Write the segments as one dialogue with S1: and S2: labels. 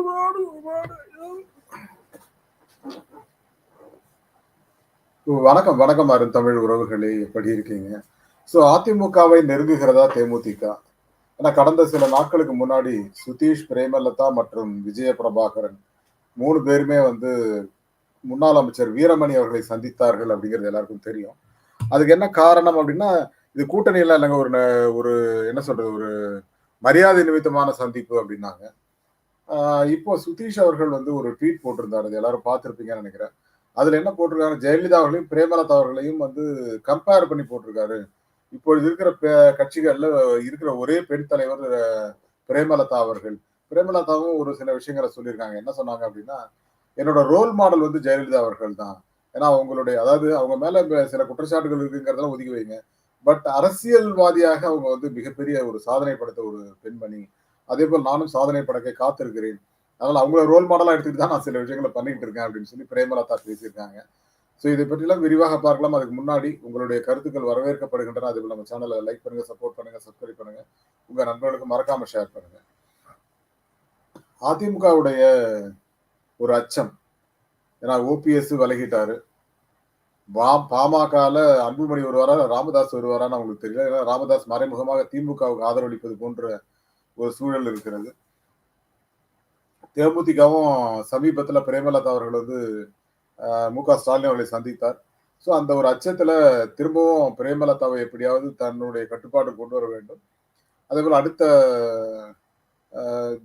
S1: ഒരുപാട് ഒരുപാട്
S2: வணக்கம் வணக்கம் அருண் தமிழ் உறவுகளே எப்படி இருக்கீங்க ஸோ அதிமுகவை நெருங்குகிறதா தேமுதிக ஏன்னா கடந்த சில நாட்களுக்கு முன்னாடி சுதீஷ் பிரேமலதா மற்றும் விஜய பிரபாகரன் மூணு பேருமே வந்து முன்னாள் அமைச்சர் வீரமணி அவர்களை சந்தித்தார்கள் அப்படிங்கிறது எல்லாருக்கும் தெரியும் அதுக்கு என்ன காரணம் அப்படின்னா இது கூட்டணியெல்லாம் இல்லைங்க ஒரு ஒரு என்ன சொல்றது ஒரு மரியாதை நிமித்தமான சந்திப்பு அப்படின்னாங்க இப்போ சுதீஷ் அவர்கள் வந்து ஒரு ட்வீட் போட்டிருந்தாரு. அது எல்லாரும் பார்த்துருப்பீங்கன்னு நினைக்கிறேன். அதுல என்ன போட்டிருக்காங்க? ஜெயலலிதா அவர்களையும் பிரேமலதா அவர்களையும் வந்து கம்பேர் பண்ணி போட்டிருக்காரு. இப்பொழுது இருக்கிற பெ கட்சிகள்ல இருக்கிற ஒரே பெண் தலைவர் பிரேமலதா அவர்கள். பிரேமலதாவும் ஒரு சில விஷயங்களை சொல்லியிருக்காங்க. என்ன சொன்னாங்க அப்படின்னா என்னோட ரோல் மாடல் வந்து ஜெயலலிதா அவர்கள் தான். ஏன்னா அவங்களுடைய அதாவது அவங்க மேல சில குற்றச்சாட்டுகள் இருக்குங்கிறதெல்லாம் ஒதுக்கி வைங்க. பட் அரசியல்வாதியாக அவங்க வந்து மிகப்பெரிய ஒரு சாதனை படுத்த ஒரு பெண்மணி. அதே போல் நானும் சாதனை படைக்க காத்திருக்கிறேன். அதனால் அவங்கள ரோல் மாடலாக எடுத்துட்டு தான் நான் சில விஷயங்களை பண்ணிகிட்டு இருக்கேன் அப்படின்னு சொல்லி பிரேமலதா பேசியிருக்காங்க. ஸோ இதை பற்றிலாம் விரிவாக பார்க்கலாம். அதுக்கு முன்னாடி உங்களுடைய கருத்துக்கள் வரவேற்கப்படுகின்றன. அதே போல் நம்ம சேனலை லைக் பண்ணுங்கள் சப்போர்ட் பண்ணுங்கள் சப்ஸ்கிரைப் பண்ணுங்க. உங்கள் நண்பர்களுக்கு மறக்காமல் ஷேர் பண்ணுங்கள் அதிமுகவுடைய ஒரு அச்சம். ஏன்னா ஓபிஎஸ் விலகிட்டாரு. பா பாமகல அன்புமணி வருவாரா ராமதாஸ் வருவாரான்னு அவங்களுக்கு தெரியல. ஏன்னா ராமதாஸ் மறைமுகமாக திமுகவுக்கு ஆதரவளிப்பது போன்ற ஒரு சூழல் இருக்கிறது. தேமுதிகவும் சமீபத்தில் பிரேமலதா அவர்கள் வந்து மு க ஸ்டாலின் அவர்களை சந்தித்தார். ஸோ அந்த ஒரு அச்சத்தில் திரும்பவும் பிரேமலதாவை எப்படியாவது தன்னுடைய கட்டுப்பாடு கொண்டு வர வேண்டும். அதே போல் அடுத்த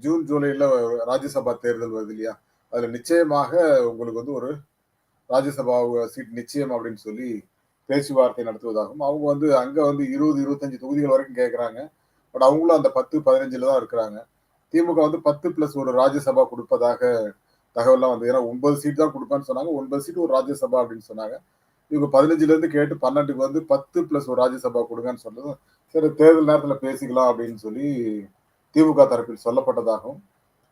S2: ஜூன் ஜூலையில் ராஜ்யசபா தேர்தல் வருது இல்லையா? அதில் நிச்சயமாக உங்களுக்கு வந்து ஒரு ராஜ்யசபா சீட் நிச்சயம் அப்படின்னு சொல்லி பேச்சுவார்த்தை நடத்துவதாகவும் அவங்க வந்து அங்கே வந்து இருபது இருபத்தஞ்சு தொகுதிகள் வரைக்கும் கேட்குறாங்க பட் அவங்களும் அந்த பத்து பதினஞ்சுல தான் இருக்கிறாங்க. திமுக வந்து பத்து பிளஸ் ஒரு ராஜ்யசபா கொடுப்பதாக தகவல்லாம் வந்து ஏன்னா ஒன்பது சீட் தான் கொடுப்பேன்னு சொன்னாங்க. ஒன்பது சீட் ஒரு ராஜ்யசபா அப்படின்னு சொன்னாங்க. இவங்க பதினஞ்சுல இருந்து கேட்டு பன்னெண்டுக்கு வந்து பத்து பிளஸ் ஒரு ராஜ்யசபா கொடுங்கன்னு சொன்னதும் சரி தேர்தல் நேரத்தில் பேசிக்கலாம் அப்படின்னு சொல்லி திமுக தரப்பில் சொல்லப்பட்டதாகவும்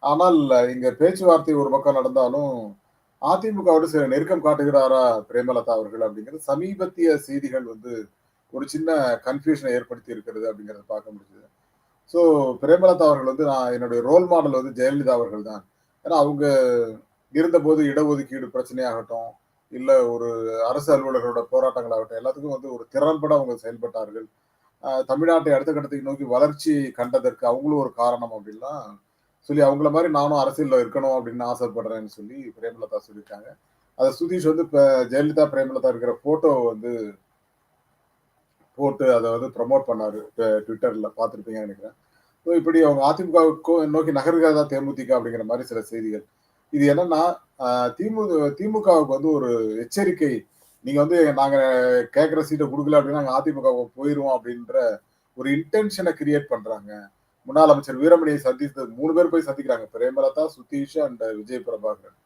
S2: ஆனால் இங்க பேச்சுவார்த்தை ஒரு பக்கம் நடந்தாலும் அதிமுகவோடு சில நெருக்கம் காட்டுகிறாரா பிரேமலதா அவர்கள் அப்படிங்கிறது சமீபத்திய செய்திகள் வந்து ஒரு சின்ன கன்ஃபியூஷனை ஏற்படுத்தி இருக்கிறது அப்படிங்கிறத பார்க்க முடிஞ்சது. ஸோ பிரேமலதா அவர்கள் வந்து நான் என்னுடைய ரோல் மாடல் வந்து ஜெயலலிதா அவர்கள் தான். ஏன்னா அவங்க இருந்தபோது இடஒதுக்கீடு பிரச்சனையாகட்டும் இல்லை ஒரு அரசு அலுவலர்களோட போராட்டங்களாகட்டும் எல்லாத்துக்கும் வந்து ஒரு திறன்பட அவங்க செயல்பட்டார்கள். தமிழ்நாட்டை அடுத்த கட்டத்தை நோக்கி வளர்ச்சி கண்டதற்கு அவங்களும் ஒரு காரணம் அப்படின்லாம் சொல்லி அவங்கள மாதிரி நானும் அரசியலில் இருக்கணும் அப்படின்னு ஆசைப்படுறேன்னு சொல்லி பிரேமலதா சொல்லியிருக்காங்க. அதை சுதீஷ் வந்து இப்போ ஜெயலலிதா பிரேமலதா இருக்கிற ஃபோட்டோ வந்து போட்டு அதை வந்து ப்ரமோட் பண்ணார். ட்விட்டரில் பார்த்துருப்பீங்கன்னு நினைக்கிறேன். ஸோ இப்படி அவங்க அதிமுகவுக்கும் நோக்கி நகர்கிறதா தேமுதிக அப்படிங்கிற மாதிரி சில செய்திகள். இது என்னன்னா திமு திமுக திமுகவுக்கு வந்து ஒரு எச்சரிக்கை. நீங்க வந்து நாங்க கேட்குற சீட்டை கொடுக்கல அப்படின்னா நாங்கள் அதிமுக போயிடுவோம் அப்படின்ற ஒரு இன்டென்ஷனை கிரியேட் பண்றாங்க. முன்னாள் அமைச்சர் வீரமணியை சந்தித்து மூணு பேர் போய் சந்திக்கிறாங்க. பிரேமலதா சுதீஷ் அண்ட் விஜய் பிரபாகரன்.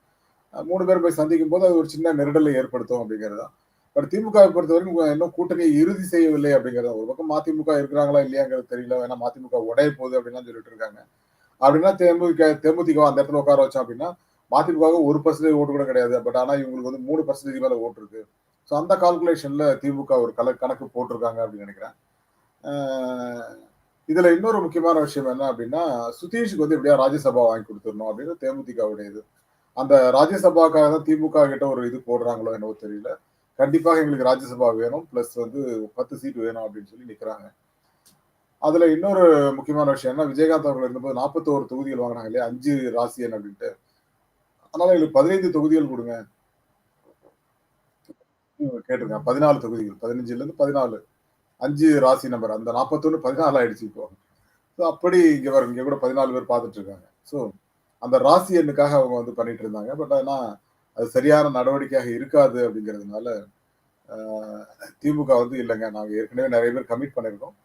S2: மூணு பேர் போய் சந்திக்கும் போது அது ஒரு சின்ன நெருடலை ஏற்படுத்தும் அப்படிங்கிறது தான் பட் திமுகவை பொறுத்த வரைக்கும் இன்னும் கூட்டணியை இறுதி செய்யவில்லை அப்படிங்கிறது ஒரு பக்கம் மதிமுக இருக்கிறாங்களா இல்லையாங்கிறது தெரியல. ஏன்னா மதிமுக உடைய போகுது அப்படின்னு சொல்லிட்டு இருக்காங்க. அப்படின்னா தேமுதிக தேமுதிக அந்த இடத்துல உட்கார வச்சோம் அப்படின்னா மதிமுக ஒரு பர்சன்டேஜ் ஓட்டு கூட கிடையாது. பட் ஆனா இவங்களுக்கு வந்து மூணு பர்சன்டேஜ் மேல ஓட்டு இருக்கு. ஸோ அந்த கால்குலேஷன்ல திமுக ஒரு கல கணக்கு போட்டிருக்காங்க அப்படின்னு நினைக்கிறேன். இதுல இன்னொரு முக்கியமான விஷயம் என்ன அப்படின்னா சுதீஷுக்கு வந்து எப்படியா ராஜ்யசபா வாங்கி கொடுத்துடணும் அப்படின்னு தேமுதிகவுடைய இது அந்த ராஜ்யசபாக்காக தான் திமுக கிட்ட ஒரு இது போடுறாங்களோ என்னவோ தெரியல. கண்டிப்பாக எங்களுக்கு ராஜ்யசபா வேணும் பிளஸ் வந்து பத்து சீட் வேணும் அப்படின்னு சொல்லி நிற்கிறாங்க அதுல இன்னொரு முக்கியமான விஷயம் என்ன விஜயகாந்த் அவர்கள் இருந்தபோது நாற்பத்தோரு தொகுதிகள் வாங்கினாங்க இல்லையா? அஞ்சு ராசியன் அப்படின்ட்டு. அதனால எங்களுக்கு பதினைந்து தொகுதிகள் கொடுங்க. கேட்டிருக்கேன் பதினாலு தொகுதிகள் பதினஞ்சுல இருந்து பதினாலு. அஞ்சு ராசி நம்பர் அந்த நாற்பத்தொன்னு பதினாலு ஆயிடுச்சு இப்போ. ஸோ அப்படி இங்கே வரும் இங்கே கூட பதினாலு பேர் பார்த்துட்டு இருக்காங்க. ஸோ அந்த ராசி எண்ணுக்காக அவங்க வந்து பண்ணிட்டு இருந்தாங்க. பட் ஆனால் அது சரியான நடவடிக்கையாக இருக்காது அப்படிங்கிறதுனால திமுக வந்து இல்லைங்க. நாங்கள் ஏற்கனவே நிறைய பேர் கமிட் பண்ணியிருக்கோம்.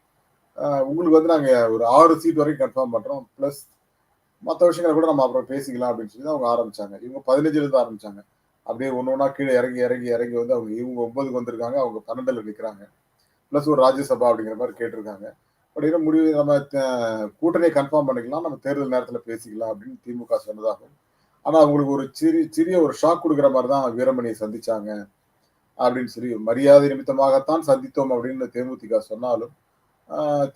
S2: உங்களுக்கு வந்து நாங்கள் ஒரு ஆறு சீட் வரைக்கும் கன்ஃபார்ம் பண்ணுறோம் ப்ளஸ் மற்ற விஷயங்களை கூட நம்ம அப்புறம் பேசிக்கலாம் அப்படின்னு சொல்லி தான் அவங்க ஆரம்பித்தாங்க இவங்க பதினஞ்சுலேருந்து ஆரம்பித்தாங்க அப்படியே ஒன்று ஒன்றா கீழே இறங்கி இறங்கி இறங்கி வந்து அவங்க இவங்க ஒன்பதுக்கு வந்திருக்காங்க. அவங்க பன்னெண்டுல நிற்கிறாங்க ப்ளஸ் ஒரு ராஜ்யசபா அப்படிங்கிற மாதிரி கேட்டிருக்காங்க. பட் முடிவு நம்ம கூட்டணியை கன்ஃபார்ம் பண்ணிக்கலாம். நம்ம தேர்தல் நேரத்தில் பேசிக்கலாம் அப்படின்னு திமுக சொன்னதாகும் ஆனால் அவங்களுக்கு ஒரு சிறிய சிறிய ஒரு ஷாக் கொடுக்குற மாதிரி தான் வீரமணியை சந்திச்சாங்க அப்படின்னு சொல்லி மரியாதை நிமித்தமாகத்தான் சந்தித்தோம் அப்படின்னு தேமுதிக சொன்னாலும்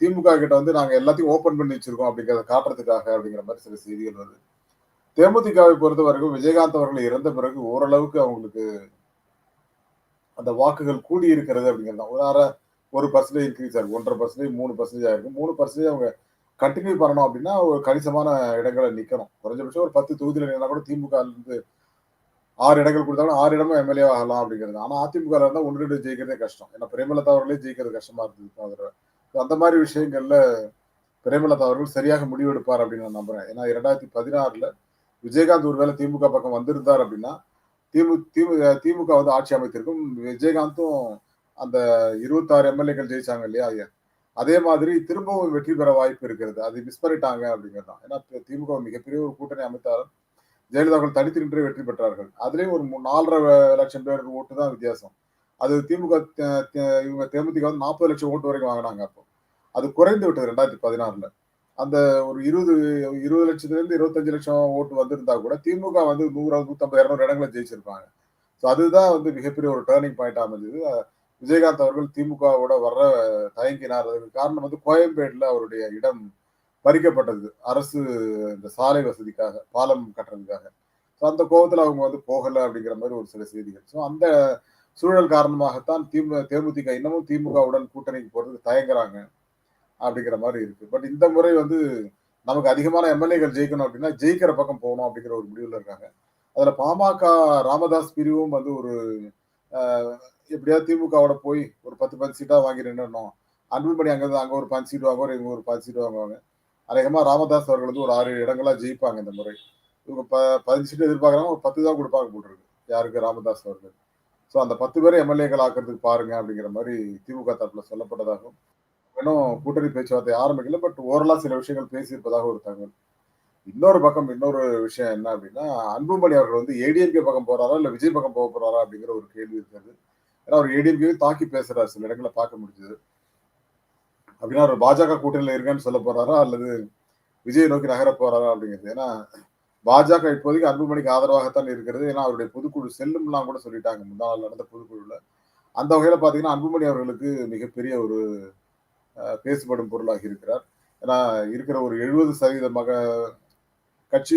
S2: திமுக கிட்ட வந்து நாங்க எல்லாத்தையும் ஓபன் பண்ணி வச்சிருக்கோம் அப்படிங்கிறத காட்டுறதுக்காக அப்படிங்கிற மாதிரி சில செய்திகள் வருது. தேமுதிகவை பொறுத்த வரைக்கும் விஜயகாந்த் அவர்கள் இறந்த பிறகு ஓரளவுக்கு அவங்களுக்கு அந்த வாக்குகள் கூடி இருக்கிறது அப்படிங்கிறது தான். ஒரு அரை ஒரு பர்சன்டேஜ் இன்க்ரீஸ் ஆகும் ஒன்றரை பர்சன்டேஜ் மூணு பர்சன்டேஜ் ஆயிருக்கு. மூணு பர்சன்டேஜ் அவங்க கண்டினியூ பண்ணணும் அப்படின்னா ஒரு கணிசமான இடங்களை நிற்கணும் குறைஞ்சபட்சம் ஒரு பத்து தொகுதியில் நின்னா கூட திமுக இருந்து ஆறு இடங்கள் கொடுத்தாலும் ஆறு இடமும் எம்எல்ஏ ஆகலாம் அப்படிங்கிறது. ஆனால் அதிமுக இருந்தால் ஒன்று ரெண்டு ஜெயிக்கிறதே கஷ்டம். ஏன்னா பிரேமலதா அவர்களே ஜெயிக்கிறது கஷ்டமா இருந்தது போன அந்த மாதிரி விஷயங்கள்ல பிரேமலதா அவர்கள் சரியாக முடிவெடுப்பார் அப்படின்னு நான் நம்புறேன். ஏன்னா இரண்டாயிரத்தி பதினாறுல விஜயகாந்த் ஒருவேளை திமுக பக்கம் வந்திருந்தார் அப்படின்னா திமு திமுக திமுக வந்து ஆட்சி அமைத்திருக்கும். விஜயகாந்தும் அந்த இருபத்தாறு எம்எல்ஏக்கள் ஜெயிச்சாங்க இல்லையா ஐயா? அதே மாதிரி திரும்பவும் வெற்றி பெற வாய்ப்பு இருக்கிறது. அதை மிஸ் பண்ணிட்டாங்க அப்படிங்கிறது தான். ஏன்னா திமுக மிகப்பெரிய ஒரு கூட்டணி அமைத்தாலும் ஜெயலலிதா அவர்கள் தனித்து நின்றே வெற்றி பெற்றார்கள். அதுலேயும் ஒரு நாலரை லட்சம் பேர் ஓட்டு தான் வித்தியாசம். அது திமுக இவங்க தேமுதிக வந்து நாற்பது லட்சம் ஓட்டு வரைக்கும் வாங்கினாங்க அப்போ. அது குறைந்து விட்டது ரெண்டாயிரத்தி பதினாறுல. அந்த ஒரு இருபது இருபது லட்சத்துலேருந்து இருபத்தஞ்சு லட்சம் ஓட்டு வந்திருந்தா கூட திமுக வந்து நூறு நூற்றம்பது இரநூறு இடங்களை ஜெயிச்சிருப்பாங்க. ஸோ அதுதான் வந்து மிகப்பெரிய ஒரு டேர்னிங் பாயிண்ட் அமைஞ்சது. விஜயகாந்த் அவர்கள் திமுகவோட வர்ற தயங்கினார். அதுக்கு காரணம் வந்து கோயம்பேடுல அவருடைய இடம் பறிக்கப்பட்டது. அரசு இந்த சாலை வசதிக்காக பாலம் கட்டுறதுக்காக. ஸோ அந்த கோபத்தில் அவங்க வந்து போகலை அப்படிங்கிற மாதிரி ஒரு சில செய்திகள். ஸோ அந்த சூழல் காரணமாகத்தான் திமு தேமுதிக இன்னமும் திமுகவுடன் கூட்டணிக்கு போகிறதுக்கு தயங்குறாங்க அப்படிங்கிற மாதிரி இருக்கு. பட் இந்த முறை வந்து நமக்கு அதிகமான எம்எல்ஏகள் ஜெயிக்கணும் அப்படின்னா ஜெயிக்கிற பக்கம் போகணும் அப்படிங்கிற ஒரு முடிவில் இருக்காங்க. அதில் பாமக ராமதாஸ் பிரிவும் வந்து ஒரு எப்படியாவது திமுகவோட போய் ஒரு பத்து பத்து சீட்டா வாங்கி நின்றுணும் அன்புமணி அங்க இருந்து அங்க ஒரு பஞ்சு சீட் வாங்குவார் இவங்க ஒரு பத்து சீட் வாங்குவாங்க. அநேகமா ராமதாஸ் அவர்கள் வந்து ஒரு ஆறு ஏழு இடங்களா ஜெயிப்பாங்க இந்த முறை. இவங்க ப பதினஞ்சு சீட் எதிர்பார்க்கறாங்க ஒரு பத்து தான் கொடுப்பாங்க போட்டுருக்கு யாருக்கு? ராமதாஸ் அவர்கள். ஸோ அந்த பத்து பேரை எம்எல்ஏக்கள் ஆக்கிறதுக்கு பாருங்க அப்படிங்கிற மாதிரி திமுக தரப்புல சொல்லப்பட்டதாகவும் இன்னும் கூட்டணி பேச்சுவார்த்தை ஆரம்பிக்கல பட் ஓரளவு சில விஷயங்கள் பேசியிருப்பதாக ஒரு தகவல். இன்னொரு பக்கம் இன்னொரு விஷயம் என்ன அப்படின்னா அன்புமணி அவர்கள் வந்து ஏடிஎம்கே பக்கம் போறாரா இல்ல விஜய் பக்கம் போக போறாரா அப்படிங்கிற ஒரு கேள்வி இருக்கிறது. ஏன்னா அவர் ஏடிஎம்கே தாக்கி பேசுறாரு சில இடங்களை பார்க்க முடிஞ்சது. அப்படின்னா அவர் பாஜக கூட்டணியில இருக்கேன்னு சொல்ல போறாரா அல்லது விஜய் நோக்கி நகர போறாரா அப்படிங்கிறது. ஏன்னா பாஜக இப்போதைக்கு அன்புமணிக்கு ஆதரவாகத்தான் இருக்கிறது. ஏன்னா அவருடைய பொதுக்குழு செல்லும்லாம் கூட சொல்லிட்டாங்க. முன்னாள் நடந்த பொதுக்குழுல. அந்த வகையில பாத்தீங்கன்னா அன்புமணி அவர்களுக்கு மிகப்பெரிய ஒரு பேசுபடும் பொருளாக இருக்கிறார். ஏன்னா இருக்கிற ஒரு எழுபது சதவீத மக கட்சி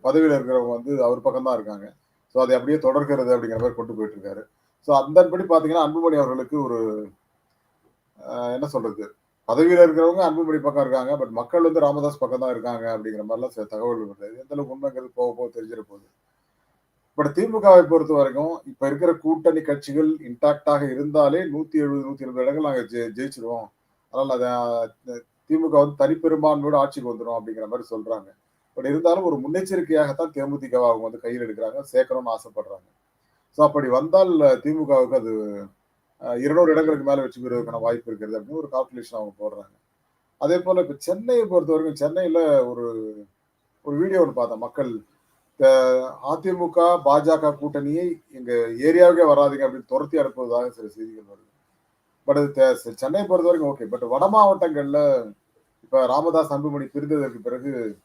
S2: பதவியில் இருக்கிறவங்க வந்து அவர் பக்கம் தான் இருக்காங்க. ஸோ அதை அப்படியே தொடர்கிறது அப்படிங்கிற மாதிரி கொண்டு போயிட்டு இருக்காரு. ஸோ அந்தன்படி பார்த்தீங்கன்னா அன்புமணி அவர்களுக்கு ஒரு என்ன சொல்றது? பதவியில் இருக்கிறவங்க அன்புமணி பக்கம் இருக்காங்க. பட் மக்கள் வந்து ராமதாஸ் பக்கம் தான் இருக்காங்க அப்படிங்கிற மாதிரிலாம் சில தகவல் வருது. எந்த அளவுக்கு உண்மைங்கிறது போக போக தெரிஞ்சிட போகுது. பட் திமுகவை பொறுத்த வரைக்கும் இப்ப இருக்கிற கூட்டணி கட்சிகள் இன்டாக்டாக இருந்தாலே நூத்தி எழுபது நூத்தி எழுபது இடங்கள் நாங்கள் ஜெ- ஜெயிச்சிருவோம். அதனால அதை திமுக வந்து தனிப்பெரும்பான்மையோட ஆட்சிக்கு வந்துடும் அப்படிங்கிற மாதிரி சொல்றாங்க. பட் இருந்தாலும் ஒரு முன்னெச்சரிக்கையாகத்தான் தேமுதிகவை அவங்க வந்து கையில் எடுக்கிறாங்க. சேர்க்கணும்னு ஆசைப்படுறாங்க. ஸோ அப்படி வந்தால் திமுகவுக்கு அது இருநூறு இடங்களுக்கு மேலே வெற்றி பெறுவதற்கான வாய்ப்பு இருக்கிறது அப்படின்னு ஒரு கால்குலேஷன் அவங்க போடுறாங்க. அதே போல் இப்போ சென்னையை பொறுத்த வரைக்கும் சென்னையில் ஒரு ஒரு வீடியோ ஒன்று பார்த்தேன். மக்கள் அதிமுக பாஜக கூட்டணியை எங்கள் ஏரியாவுக்கே வராதீங்க அப்படின்னு துரத்தி அனுப்புவதாக சில செய்திகள் வருது. பட் அது தே- சென்னையை பொறுத்த வரைக்கும் ஓகே பட் வட மாவட்டங்களில் இப்போ ராமதாஸ் அன்புமணி பிரிந்ததற்கு பிறகு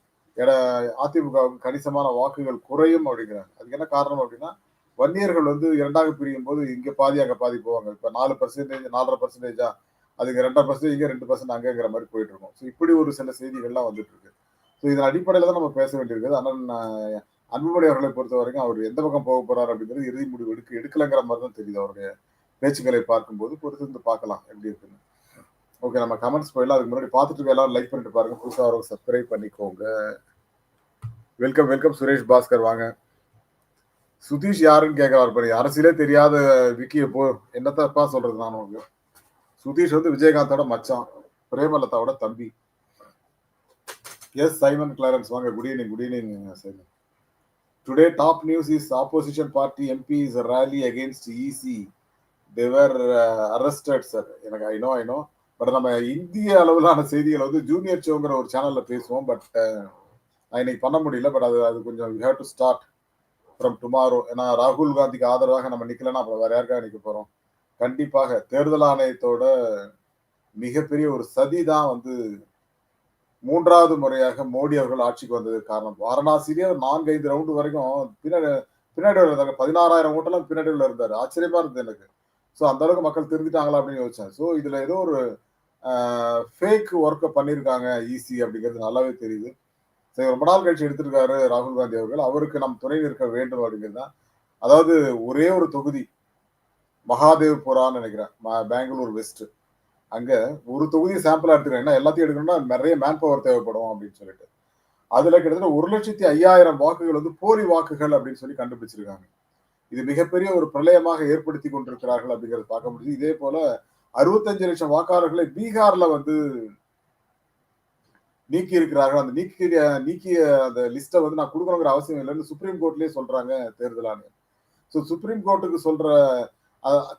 S2: அதிமுகவுக்கு கணிசமான வாக்குகள் குறையும் அப்படிங்கிறாங்க. அதுக்கு என்ன காரணம் அப்படின்னா வன்னியர்கள் வந்து இரண்டாக பிரியும் போது இங்கே பாதி பாதி போவாங்க. இப்போ நாலு பர்சன்டேஜ் நாலரை பர்சன்டேஜா அதுக்கு ரெண்டரை பர்சன்டேஜ் இங்கே ரெண்டு பர்சன்ட் அங்கங்கிற மாதிரி போயிட்டு இருக்கும். ஸோ இப்படி ஒரு சில செய்திகள்லாம் வந்துட்டு இருக்கு. ஸோ இதன் அடிப்படையில் தான் நம்ம பேச வேண்டியிருக்குது. ஆனால் அன்புமணி அவர்களை பொறுத்த வரைக்கும் அவர் எந்த பக்கம் போக போறாரு அப்படிங்கிறது இறுதி முடிவு எடுக்க எடுக்கலைங்கிற மாதிரி தான் தெரியுது. அவருடைய பேச்சுக்களை பார்க்கும்போது பொறுத்து பார்க்கலாம். எப்படி இருக்குன்னு. ஓகே நம்ம கமெண்ட்ஸ் போயிடலாம். அதுக்கு முன்னாடி பார்த்துட்டு எல்லாரும் லைக் பண்ணிட்டு பாருங்க. புதுசாக வரவங்க சப்ஸ்கிரைப் பண்ணிக்கோங்க. வெல்கம் வெல்கம் சுரேஷ் பாஸ்கர் வாங்க. சுதீஷ் யாருன்னு கேட்கறாரு பாரு. அரசியலே தெரியாத விக்கிய போ. என்னத்தப்பா சொல்றது நான் உங்களுக்கு சுதீஷ் வந்து விஜயகாந்தோட மச்சான். பிரேமலதாவோட தம்பி. எஸ் சைமன் கிளாரன்ஸ் வாங்க good evening good evening Simon today top news is opposition party MP is rally against EC they were arrested sir எனக்கு I know I know but நம்ம இந்திய அளவிலான செய்திகளை வந்து ஜூனியர் ஷோங்கிற ஒரு சேனல்ல பேசுவோம். பட் uh, இன்னைக்கு பண்ண முடியல. பட் அது அது கொஞ்சம் you have to start from tomorrow ஏன்னா ராகுல் காந்திக்கு ஆதரவாக நம்ம நிக்கலன்னா அப்புறம் வேற யாருக்காக நிக்க போறோம். கண்டிப்பாக தேர்தல் ஆணையத்தோட மிகப்பெரிய ஒரு சதி தான் வந்து மூன்றாவது முறையாக மோடி அவர்கள் ஆட்சிக்கு வந்ததுக்கு காரணம். வாரணாசிலேயே ஒரு நான்கு ஐந்து ரவுண்டு வரைக்கும் பின்னாடி பின்னாடி இருந்தாங்க. பதினாறாயிரம் ஓட்டெல்லாம் பின்னாடியில் இருந்தார். ஆச்சரியமா இருந்தது எனக்கு. ஸோ அந்த அளவுக்கு மக்கள் திருந்திட்டாங்களா அப்படின்னு யோசிச்சேன். ஸோ இதுல ஏதோ ஒரு ஃபேக் ஒர்க்கை பண்ணியிருக்காங்க ஈஸி அப்படிங்கிறது நல்லாவே தெரியுது. சரி ரொம்ப நாள் கழிச்சு எடுத்திருக்காரு ராகுல் காந்தி அவர்கள். அவருக்கு நம் துணை நிற்க வேண்டும் அப்படிங்கிறது தான் அதாவது ஒரே ஒரு தொகுதி மகாதேவ்புரான்னு நினைக்கிறேன் பெங்களூர் வெஸ்ட். அங்கே ஒரு தொகுதி சாம்பிள் எடுத்துக்கிறேன். எல்லாத்தையும் எடுக்கணும்னா நிறைய மேன் பவர் தேவைப்படும் அப்படின்னு சொல்லிட்டு. அதுல கிட்டத்தட்ட ஒரு லட்சத்தி ஐயாயிரம் வாக்குகள் வந்து போலி வாக்குகள் அப்படின்னு சொல்லி கண்டுபிடிச்சிருக்காங்க. இது மிகப்பெரிய ஒரு பிரளயமாக ஏற்படுத்தி கொண்டிருக்கிறார்கள் அப்படிங்கிறது பார்க்க முடியுது. இதே போல அறுபத்தஞ்சு லட்சம் வாக்காளர்களை பீகார்ல வந்து நீக்கி இருக்கிறார்கள் அந்த நீக்கி நீக்கிய அந்த லிஸ்ட்டை வந்து நான் கொடுக்கணுங்கிற அவசியம் இல்லைன்னு சுப்ரீம் கோர்ட்லயே சொல்றாங்க தேர்தல் ஆணையம். ஸோ சுப்ரீம் கோர்ட்டுக்கு சொல்ற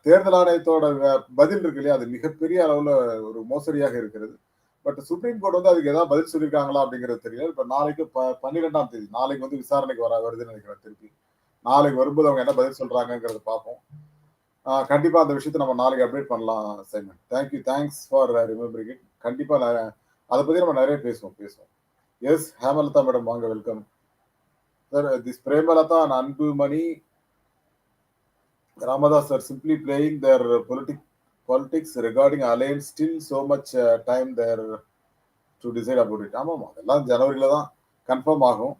S2: தேர்தல் ஆணையத்தோட பதில் இருக்கு இல்லையா? அது மிகப்பெரிய அளவுல ஒரு மோசடியாக இருக்கிறது. பட் சுப்ரீம் கோர்ட் வந்து அதுக்கு ஏதாவது பதில் சொல்லியிருக்காங்களா அப்படிங்கிறது தெரியல. இப்போ நாளைக்கு ப பன்னிரெண்டாம் தேதி நாளைக்கு வந்து விசாரணைக்கு வர வருதுன்னு நினைக்கிறேன் திருப்பி. நாளைக்கு வரும்போது அவங்க என்ன பதில் சொல்றாங்கிறத பார்ப்போம். கண்டிப்பாக கண்டிப்பா அந்த விஷயத்தை நம்ம நாளைக்கு அப்டேட் பண்ணலாம் Simon. Thank you thanks for remembering it கண்டிப்பா அதை பத்தி நம்ம நிறைய பேசுவோம் பேசுவோம். எஸ் ஹேமலதா மேடம் வாங்க welcome sir this Premalatha and Anbumani Ramadoss are simply playing their politic politics regarding alliance still so much uh, time there to decide about it. ஆமாம் அதெல்லாம் ஜனவரியில தான் கன்ஃபார்ம் ஆகும்.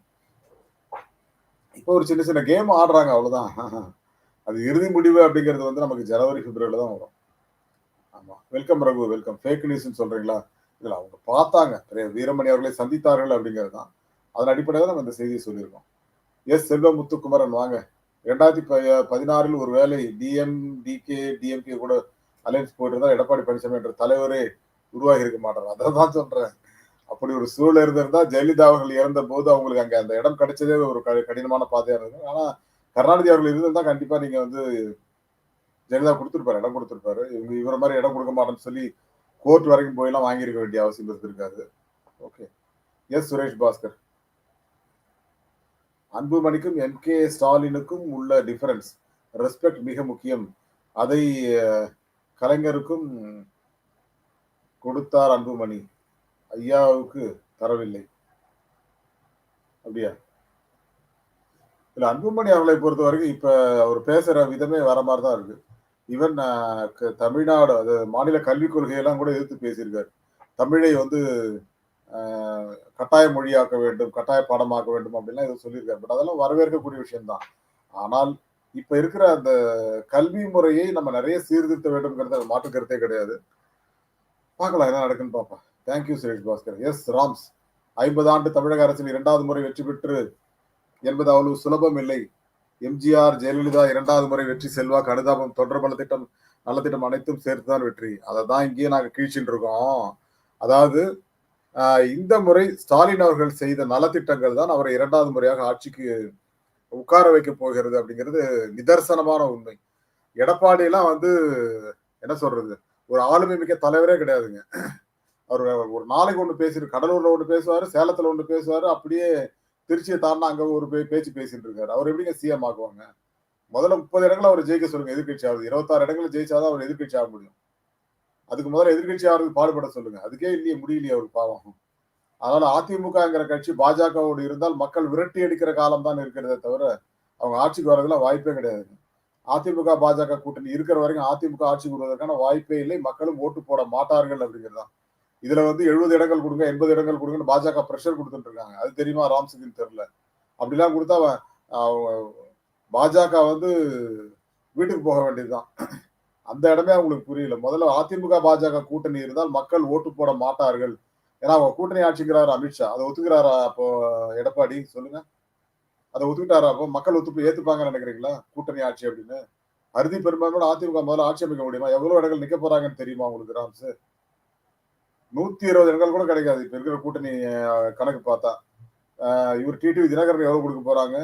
S2: இப்போ ஒரு சின்ன சின்ன கேம் ஆடுறாங்க அவ்வளோதான் அது இறுதி முடிவு அப்படிங்கிறது வந்து நமக்கு ஜனவரி பிப்ரவரியில தான் வரும். ஆமா. Welcome Raghu welcome. ஃபேக் நியூஸ்னு சொல்றீங்களா? இல்ல அவங்க பார்த்தாங்க. வீரமணி அவர்களை சந்தித்தார்கள் அப்படிங்கிறது தான். அதன் அடிப்படையில் நம்ம இந்த செய்தியை சொல்லியிருக்கோம். எஸ் செல்வ முத்துக்குமரன் வாங்க. ரெண்டாயிரத்தி ப- பதினாறில் ஒரு வேலை டிஎம் டிகே டிஎம்கே கூட அலையன்ஸ் போயிட்டு எடப்பாடி பழனிசாமி என்ற தலைவரே உருவாகி இருக்க மாட்டார். அதை தான் சொல்றேன். அப்படி ஒரு சூழல் இருந்திருந்தா ஜெயலலிதா அவர்கள் இறந்த போது அவங்களுக்கு அங்க அந்த இடம் கிடைச்சதே ஒரு க- கடினமான பாதையாக இருந்தது. ஆனால் கருணாநிதி அவர்கள் இருந்திருந்தா கண்டிப்பா நீங்க வந்து ஜெயலலிதா கொடுத்துருப்பாரு இடம் கொடுத்துருப்பாரு. இவங்க இவர மாதிரி இடம் கொடுக்க மாட்டேன்னு சொல்லி கோர்ட் வரைக்கும் போயெல்லாம் வாங்கியிருக்க வேண்டிய அவசியம் இருந்திருக்காது ஓகே எஸ் சுரேஷ் பாஸ்கர் அன்புமணிக்கும் என் கே ஸ்டாலினுக்கும் உள்ள டிஃபரன்ஸ் ரெஸ்பெக்ட் மிக முக்கியம். அதை கலைஞருக்கும் கொடுத்தார் அன்புமணி. ஐயாவுக்கு தரவில்லை. அப்படியா? இல்ல அன்புமணி அவர்களை பொறுத்த வரைக்கும் இப்ப அவர் பேசுற விதமே வேற மாதிரி தான் இருக்கு. ஈவன் தமிழ்நாடு அது மாநில கல்விக் கொள்கையெல்லாம் கூட எதிர்த்து பேசியிருக்காரு. தமிழை வந்து ஆஹ், கட்டாய மொழியாக்க வேண்டும் கட்டாய பாடமாக்க வேண்டும் அப்படின்லாம் எதுவும் சொல்லியிருக்காரு. பட் அதெல்லாம் வரவேற்கக்கூடிய விஷயம்தான். ஆனால் இப்ப இருக்கிற அந்த கல்வி முறையை நம்ம நிறைய சீர்திருத்த வேண்டும்ங்கிறது மாற்று கருத்தே கிடையாது. பார்க்கலாம் என்ன நடக்குன்னு பார்ப்போம். Thank you Suresh Bhaskar yes Rams ஐம்பது ஆண்டு தமிழக அரசில் இரண்டாவது முறை வெற்றி பெற்று என்பது அவ்வளவு சுலபம் இல்லை எம்ஜிஆர் ஜெயலலிதா இரண்டாவது முறை வெற்றி செல்வாக்கு அனுதாபம் தொடர்பல திட்டம் நல்ல திட்டம் அனைத்தும் சேர்த்துதான் வெற்றி. அதை தான் இங்கேயே நாங்கள் கீழ்ச்சின்னு இருக்கோம். அதாவது இந்த முறை ஸ்டாலின் அவர்கள் செய்த நலத்திட்டங்கள் தான் அவரை இரண்டாவது முறையாக ஆட்சிக்கு உட்கார வைக்க போகிறது அப்படிங்கிறது நிதர்சனமான உண்மை. எடப்பாடியெல்லாம் வந்து என்ன சொல்றது ஒரு ஆளுமை மிக்க தலைவரே கிடையாதுங்க. அவர் ஒரு நாளைக்கு ஒன்று பேசிட்டு கடலூர்ல ஒன்று பேசுவார் சேலத்துல ஒன்று பேசுவார் அப்படியே திருச்சியை தாண்டா அங்க ஒரு பே- பேச்சு பேசிட்டு இருக்காரு. அவர் எப்படிங்க சிஎம் ஆக்குவாங்க முதல்ல முப்பது இடங்களை அவர் ஜெயிக்க சொல்லுங்க எதிர்கட்சி ஆகுது. இருபத்தாறு இடங்களை ஜெயிச்சாதான் அவர் எதிர்கட்சி ஆக முடியும். அதுக்கு முதல்ல எதிர்கட்சி ஆகிறதுக்கு பாடுபட சொல்லுங்க. அதுக்கே இல்லையே முடியலையே அவருக்கு பாவம். அதனால அதிமுகங்கிற கட்சி பாஜகவோடு இருந்தால் மக்கள் விரட்டி அடிக்கிற காலம் தான் இருக்கிறதே தவிர அவங்க ஆட்சிக்கு வரதுலாம் வாய்ப்பே கிடையாது. அதிமுக பாஜக கூட்டணி இருக்கிற வரைக்கும் அதிமுக ஆட்சிக்கு வருவதற்கான வாய்ப்பே இல்லை. மக்களும் ஓட்டு போட மாட்டார்கள் அப்படிங்கிறதான் இதுல வந்து எழுபது இடங்கள் கொடுங்க எண்பது இடங்கள் கொடுங்கன்னு பாஜக ப்ரெஷர் கொடுத்துட்டு இருக்காங்க அது தெரியுமா ராம்சிங்கின்னு தெரியல அப்படிலாம் கொடுத்தா அவன் அவன் பாஜக வந்து வீட்டுக்கு போக வேண்டியதுதான். அந்த இடமே அவங்களுக்கு புரியல. முதல்ல அதிமுக பாஜக கூட்டணி இருந்தால் மக்கள் ஓட்டு போட மாட்டார்கள். ஏன்னா அவங்க கூட்டணி ஆட்சிக்கிறாரு அமித்ஷா அதை ஒத்துக்கிறாரா அப்போ எடப்பாடி? சொல்லுங்க. அதை ஒத்துக்கிட்டாரா அப்போ? மக்கள் ஒத்துப்பு ஏத்துப்பாங்கன்னு நினைக்கிறீங்களா? கூட்டணி ஆட்சி அப்படின்னு? அறுதி பெரும்பான்மையோட அதிமுக முதல்ல ஆட்சி அமைக்க முடியுமா? எவ்வளவு இடங்கள் நிக்க போறாங்கன்னு தெரியுமா உங்களுக்கு ராம்ஸ் நூத்தி இருபது இடங்கள் கூட கிடைக்காது. இப்ப இருக்கிற கூட்டணி கணக்கு பார்த்தா. இவர் டிடிவி தினகரன் எவ்வளவு கொடுக்க போறாங்க?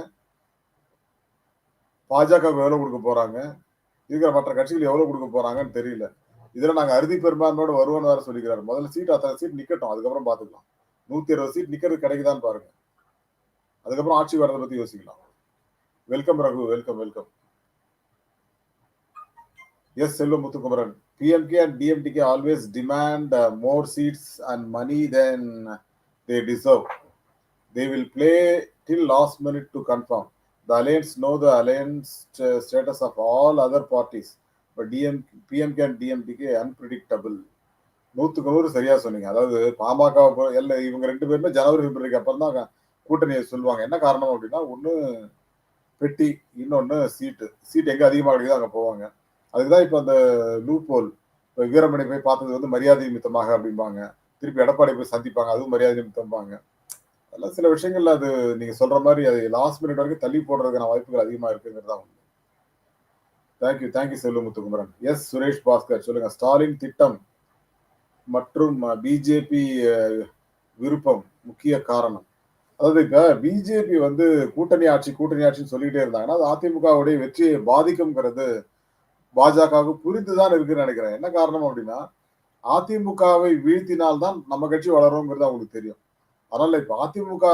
S2: பாஜக எவ்வளவு கொடுக்க போறாங்க? இருக்கிற மற்ற கட்சிகள் எவ்வளவு கொடுக்க போறாங்கன்னு தெரியல. இதுல நாங்க அறுதி பெரும்பான்மையோட வருவோம்னு வேற சொல்லிக்கிறாரு. முதல்ல சீட் அத்தனை சீட் நிக்கட்டும். அதுக்கப்புறம் பாத்துக்கலாம் நூத்தி இருபது சீட் நிக்கிறது கிடைக்குதான்னு பாருங்க. அதுக்கப்புறம் ஆட்சி வரதை பத்தி யோசிக்கலாம். Welcome Raghu welcome welcome yes Selva Muthukumaran. PMK and DMDK always demand more seats and money then they deserve they will play till last minute to confirm The alliance know the alliance uh, status of all other parties, but DM, PMK and DMTK unpredictable. நூற்றுக்கு நூறு சரியாக சொன்னீங்க. அதாவது பாமக எல்லாம் இவங்க ரெண்டு பேருமே ஜனவரி பிப்ரவரிக்கு அப்புறம் தான் கூட்டணியை சொல்லுவாங்க. என்ன காரணம் அப்படின்னா ஒன்று பெட்டி இன்னொன்று சீட்டு. சீட் எங்கே அதிகமாக கிடைக்குதோ அங்கே போவாங்க. அதுக்குதான் இப்ப அந்த லூப் ஹோல் வீரமணி போய் பார்த்தது வந்து மரியாதை நிமித்தமாக அப்படிம்பாங்க. திருப்பி எடப்பாடி போய் சந்திப்பாங்க அதுவும் மரியாதை நிமித்தம்பாங்க. அதெல்லாம் சில விஷயங்கள்ல அது நீங்க சொல்ற மாதிரி அது லாஸ்ட் மினிட் வரைக்கும் தள்ளி போடுறதுக்கான வாய்ப்புகள் அதிகமா இருக்குங்கிறது தான் உண்மை. Thank you thank you Selvamuthukumaran yes Suresh Bhaskar சொல்லுங்க. ஸ்டாலின் திட்டம் மற்றும் பிஜேபி விருப்பம் முக்கிய காரணம். அதாவது இப்ப பிஜேபி வந்து கூட்டணி ஆட்சி கூட்டணி ஆட்சின்னு சொல்லிக்கிட்டே இருந்தாங்கன்னா அது அதிமுகவுடைய வெற்றியை பாதிக்கும்ங்கிறது பாஜகவுக்கு புரிந்துதான் இருக்குன்னு நினைக்கிறேன். என்ன காரணம் அப்படின்னா அதிமுகவை வீழ்த்தினால்தான் நம்ம கட்சி வளருங்கிறது அவங்களுக்கு தெரியும். அதனால இப்ப அதிமுக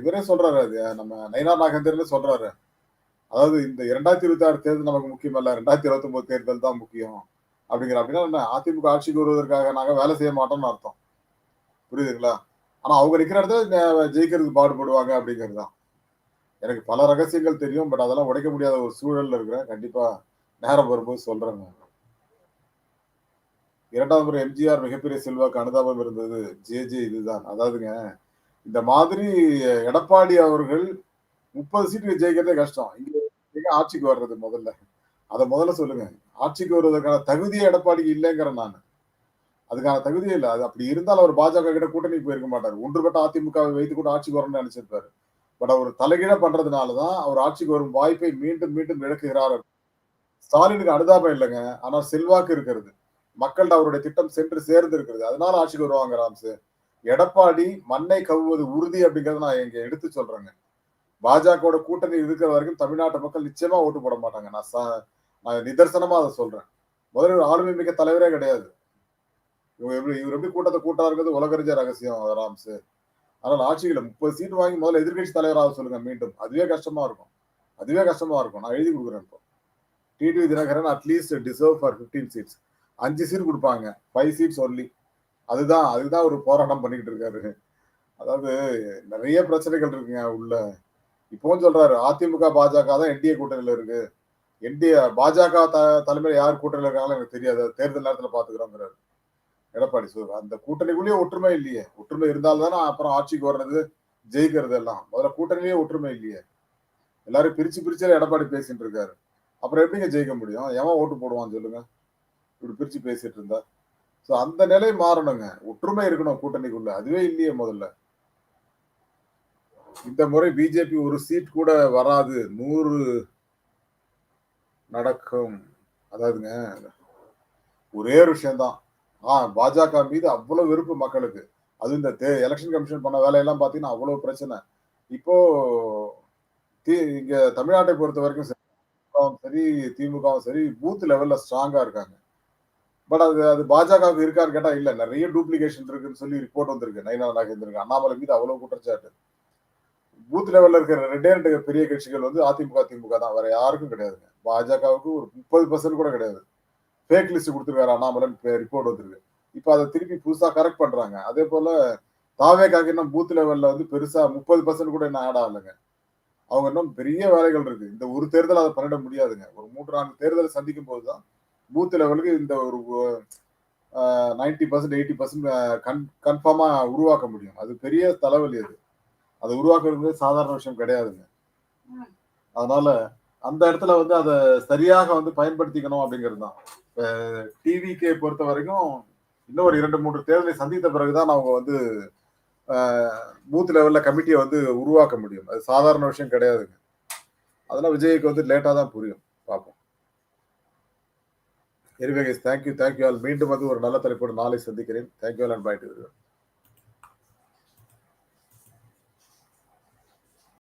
S2: இவரே சொல்றாரு அது நம்ம நயினா நாகேந்திரன் சொல்றாரு. அதாவது இந்த இரண்டாயிரத்தி இருபத்தி ஆறு தேர்தல் நமக்கு முக்கியம் இல்ல ரெண்டாயிரத்தி இருபத்தி ஒன்பது தேர்தல் தான் முக்கியம் அப்படிங்கிற அப்படின்னா என்ன அதிமுக ஆட்சிக்கு வருவதற்காக நாங்க வேலை செய்ய மாட்டோம்னு அர்த்தம். புரியுதுங்களா? ஆனா அவங்க நிக்கிற இடத்துல ஜெயிக்கிறதுக்கு பாடுபடுவாங்க அப்படிங்கிறது தான். எனக்கு பல ரகசியங்கள் தெரியும் பட் அதெல்லாம் உடைக்க முடியாத ஒரு சூழல்ல இருக்கிறேன். கண்டிப்பா நேரம் வரும்போது சொல்றேங்க. இரண்டாவது முறை எம்ஜிஆர் மிகப்பெரிய செல்வாக்கு அனுதாபம் இருந்தது. ஜே ஜே இதுதான். அதாவதுங்க இந்த மாதிரி எடப்பாடி அவர்கள் முப்பது சீட்டு ஜெயிக்கிறதே கஷ்டம். இங்க ஆட்சிக்கு வர்றது முதல்ல. அதை முதல்ல சொல்லுங்க. ஆட்சிக்கு வருவதற்கான தகுதியே எடப்பாடிக்கு இல்லைங்கிறேன் நான். அதுக்கான தகுதியே இல்லை. அது அப்படி இருந்தால் அவர் பாஜக கிட்ட கூட்டணி போயிருக்க மாட்டார். ஒன்றுபட்ட அதிமுகவை வைத்து கூட ஆட்சிக்கு வரணும்னு நினைச்சிருப்பாரு. பட் அவர் தலைகீழ பண்றதுனாலதான் அவர் ஆட்சிக்கு வரும் வாய்ப்பை மீண்டும் மீண்டும் இழக்குகிறார் ஸ்டாலினுக்கு அனுதாபம் இல்லைங்க. ஆனால் செல்வாக்கு இருக்கிறது. மக்கள்கிட்ட அவருடைய திட்டம் சென்று சேர்ந்து இருக்கிறது அதனால ஆட்சிக்கு வருவாங்க ராம்ஸ் எடப்பாடி மண்ணை கவ்வுவது உறுதி அப்படிங்கறத நான் இங்க எடுத்து சொல்றேங்க. பாஜகவோட கூட்டணி இருக்கிற வரைக்கும் தமிழ்நாட்டு மக்கள் நிச்சயமா ஓட்டு போட மாட்டாங்க. நான் நான் நிதர்சனமா அதை சொல்றேன். முதல்ல ஒரு ஆளுமை மிக்க தலைவரே கிடையாது. இவங்க எப்படி இவர் எப்படி கூட்டத்தை கூட்டாருங்கிறது உலகறிஞ்ச ரகசியம் ராம்ஸ் அதனால ஆட்சியில் முப்பது சீட் வாங்கி முதல்ல எதிர்க்கட்சி தலைவராக சொல்லுங்க மீண்டும். அதுவே கஷ்டமா இருக்கும். அதுவே கஷ்டமா இருக்கும். நான் எழுதி கொடுக்குறேன் இப்போ. TTV Dhinakaran at least deserve for 15 seats அஞ்சு சீட் கொடுப்பாங்க. ஃபைவ் சீட்ஸ் ஒன்லி அதுதான் அதுதான் ஒரு போராட்டம் பண்ணிக்கிட்டு இருக்காரு. அதாவது நிறைய பிரச்சனைகள் இருக்குங்க உள்ள. இப்போவும் சொல்றாரு அதிமுக பாஜக தான் என்டிஏ கூட்டணியில் இருக்கு. என்டிஏ பாஜக த தலைமையில் யார் கூட்டணியில் இருக்காங்களோ எனக்கு தெரியாது. தேர்தல் நேரத்தில் பார்த்துக்கிறோங்கிறாரு எடப்பாடி சொல்ற அந்த கூட்டணிக்குள்ளேயே ஒற்றுமை இல்லையே. ஒற்றுமை இருந்தால்தானே அப்புறம் ஆட்சிக்கு வர்றது ஜெயிக்கிறது எல்லாம். முதல்ல கூட்டணியிலேயே ஒற்றுமை இல்லையே. எல்லாரும் பிரிச்சு பிரிச்சு எடப்பாடி பேசிட்டு இருக்காரு. அப்புறம் எப்படிங்க ஜெயிக்க முடியும்? எவன் ஓட்டு போடுவான் சொல்லுங்க. இப்படி பிரிச்சு பேசிட்டு இருந்தா. சோ அந்த நிலை மாறணுங்க. ஒற்றுமை இருக்கணும் கூட்டணிக்குள்ள. அதுவே இல்லையே முதல்ல. இந்த முறை பிஜேபி ஒரு சீட் கூட வராது. நூறு நடக்கும். அதாவதுங்க ஒரே ஒரு விஷயம்தான். ஆ பாஜக மீது அவ்வளவு வெறுப்பு மக்களுக்கு. அது இந்த எலெக்ஷன் கமிஷன் பண்ண வேலையெல்லாம் பாத்தீங்கன்னா அவ்வளவு பிரச்சனை. இப்போ தி- இங்க தமிழ்நாட்டை பொறுத்த வரைக்கும் சரி, திமுகவும் சரி திமுகவும் சரி பூத் லெவல்ல ஸ்ட்ராங்கா இருக்காங்க. பட் அது அது பாஜகவுக்கு இருக்கான்னு கேட்டா இல்ல நிறைய டூப்ளிகேஷன் இருக்குன்னு சொல்லி ரிப்போர்ட் வந்திருக்கு. நைனா நாகேந்திரன் அண்ணாமலை மீது அவ்வளவு குற்றச்சாட்டு. பூத் லெவல்ல இருக்கிற ரெண்டே ரெண்டு பெரிய கட்சிகள் வந்து அதிமுக திமுக தான். வேற யாருக்கும் கிடையாதுங்க. பாஜகவுக்கு ஒரு முப்பது பர்சன்ட் கூட கிடையாது. ஃபேக் லிஸ்ட் கொடுத்துருக்காரு அண்ணாமலன் ரிப்போர்ட் வந்திருக்கு. இப்போ அதை திருப்பி புதுசா கரெக்ட் பண்றாங்க. அதே போல தாவேக்காக இன்னும் பூத் லெவல்ல வந்து பெருசா முப்பது பர்சன்ட் கூட இன்னும் ஆட் ஆகலைங்க. அவங்க இன்னும் பெரிய வேலைகள் இருக்கு. இந்த ஒரு தேர்தல் அதை பண்ணிட முடியாதுங்க. ஒரு மூன்று நான்கு தேர்தலை சந்திக்கும் போது தான் பூத் லெவலுக்கு இந்த ஒரு நைன்டி பர்சன்ட் எயிட்டி பர்சன்ட் கன்ஃபார்மாக உருவாக்க முடியும். அது பெரிய தலைவலி அது. அதை உருவாக்குறது சாதாரண விஷயம் கிடையாதுங்க. அதனால அந்த இடத்துல வந்து அதை சரியாக வந்து பயன்படுத்திக்கணும் அப்படிங்கிறது தான் டிவிக்கே பொறுத்த வரைக்கும் இன்னும் ஒரு இரண்டு மூன்று தேர்தலை சந்தித்த பிறகுதான் அவங்க வந்து பூத் லெவல்ல கமிட்டியை வந்து உருவாக்க முடியும். அது சாதாரண விஷயம் கிடையாதுங்க. அதெல்லாம் விஜய்க்கு வந்து லேட்டா தான் புரியும். பார்ப்போம். எனிவே தேங்க்யூ தேங்க்யூ ஆல் மீண்டும் வந்து ஒரு நல்ல தலைப்போடு நாளை சந்திக்கிறேன். Thank you all and bye to